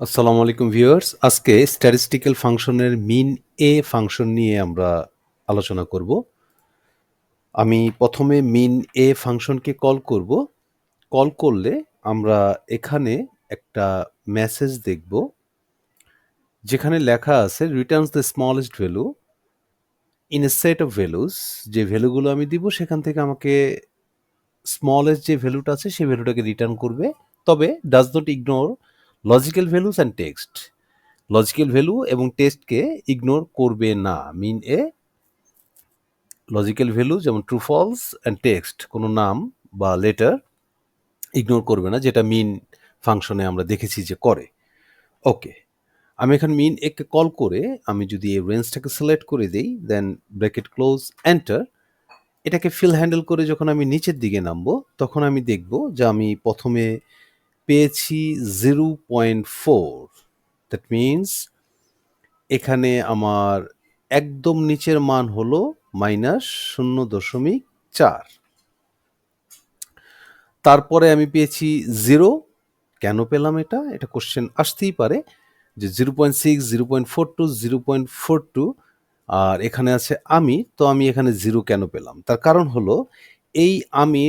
আসসালামু আলাইকুম ভিউয়ার্স। আজকে স্ট্যাটিস্টিক্যাল ফাংশনের মিন এ ফাংশন নিয়ে আমরা আলোচনা করব। আমি প্রথমে মিন এ ফাংশনকে কল করব। কল করলে আমরা এখানে একটা মেসেজ দেখব। যেখানে লেখা আছে returns the smallest value in a set of values যে ভ্যালুগুলো আমি দিব, সেখান থেকে আমাকে স্মলেস্ট যে ভ্যালুটা আছে সেই ভ্যালুটাকে রিটার্ন করবে। তবে does not ignore logical values and text logical value এবং টেক্সটকে ইগনোর করবে না মিন এ লজিক্যাল ভ্যালু যেমন ট্রু ফলস অ্যান্ড টেক্সট কোনো নাম বা লেটার ইগনোর করবে না, যেটা মিন ফাংশনে আমরা দেখেছি যে করে। ওকে আমি এখানে মিন একে কল করে আমি যদি এই রেঞ্জটাকে সিলেক্ট করে দিই দেন ব্র্যাকেট ক্লোজ এন্টার এটাকে ফিল হ্যান্ডেল করে যখন আমি নিচের দিকে নামবো, তখন আমি দেখব যে আমি প্রথমে পেয়েছি zero point four that means এখানে আমার একদম নিচের মান হলো মাইনাস শূন্য দশমিক চার। তারপরে আমি পেয়েছি জিরো কেন পেলাম এটা? এটা কোশ্চেন আসতেই পারে যে zero point six zero point four two zero point four two আর এখানে আছে আমি, তো আমি এখানে জিরো কেন পেলাম? তার কারণ হলো এই আমি,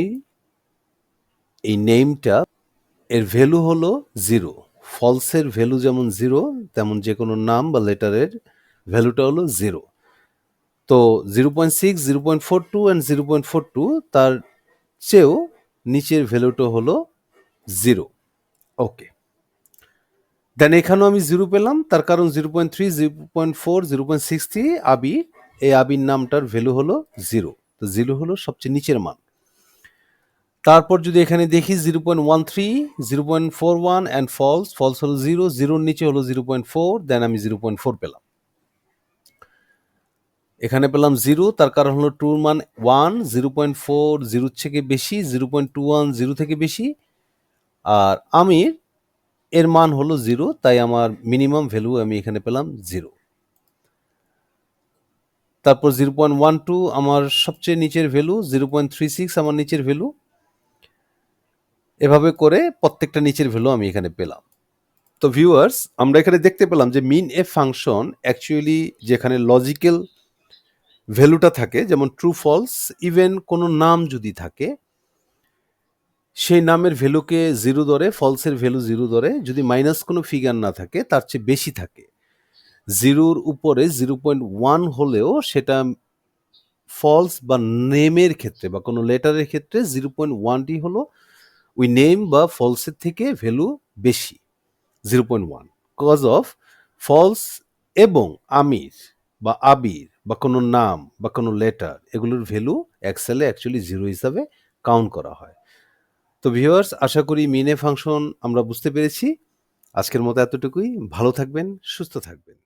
এই নেমটা এর ভ্যালু হলো জিরো ফলসের ভ্যালু যেমন জিরো তেমন যে কোনো নাম বা লেটারের ভ্যালুটা হলো জিরো তো zero point six zero point four two and zero point four two তার চেয়েও নিচের ভ্যালুটা হলো জিরো ওকে দেন এখানেও আমি জিরো পেলাম, তার কারণ zero point three zero point four zero point six three Abir এই আবির নামটার ভ্যালু হলো জিরো তো জিরো হলো সবচেয়ে নিচের মান। তারপর যদি এখানে দেখি zero point one three zero point four one and false false হলো জিরো জিরোর নিচে হলো জিরো পয়েন্ট ফোর দেন আমি জিরো পয়েন্ট ফোর পেলাম। এখানে পেলাম জিরো তার কারণ হলো টুর মান ওয়ান জিরো পয়েন্ট ফোর জিরোর থেকে বেশি zero point two one zero থেকে বেশি, আর আমির এর মান হলো জিরো তাই আমার মিনিমাম ভ্যালু আমি এখানে পেলাম জিরো তারপর জিরো পয়েন্ট ওয়ান টু আমার সবচেয়ে নিচের value zero point three six আমার নিচের ভ্যালু এভাবে করে প্রত্যেকটা নিচের ভ্যালু আমি এখানে পেলাম। তো ভিউয়ার্স আমরা এখানে দেখতে পেলাম যে মিন এ ফাংশন অ্যাকচুয়ালি যেখানে লজিক্যাল ভ্যালুটা থাকে, যেমন ট্রু ফলস ইভেন কোনো নাম যদি থাকে, সেই নামের ভ্যালুকে জিরো ধরে ফলসের ভ্যালু জিরো ধরে, যদি মাইনাস কোনো ফিগার না থাকে, তার চেয়ে বেশি থাকে। জিরোর উপরে জিরো পয়েন্ট ওয়ান হলেও সেটা ফলস বা নেমের ক্ষেত্রে বা কোনো লেটারের ক্ষেত্রে জিরো পয়েন্ট ওয়ানটি হলো ওই নেম বা ফলসের থেকে ভ্যালু বেশি zero point one cause of false এবং আমির বা আবির বা কোনো নাম বা কোনো লেটার এগুলোর ভ্যালু এক্সেলে অ্যাকচুয়ালি জিরো হিসাবে কাউন্ট করা হয়। তো ভিউয়ার্স আশা করি মিনে ফাংশন আমরা বুঝতে পেরেছি। আজকের মতো এতটুকুই। ভালো থাকবেন, সুস্থ থাকবেন।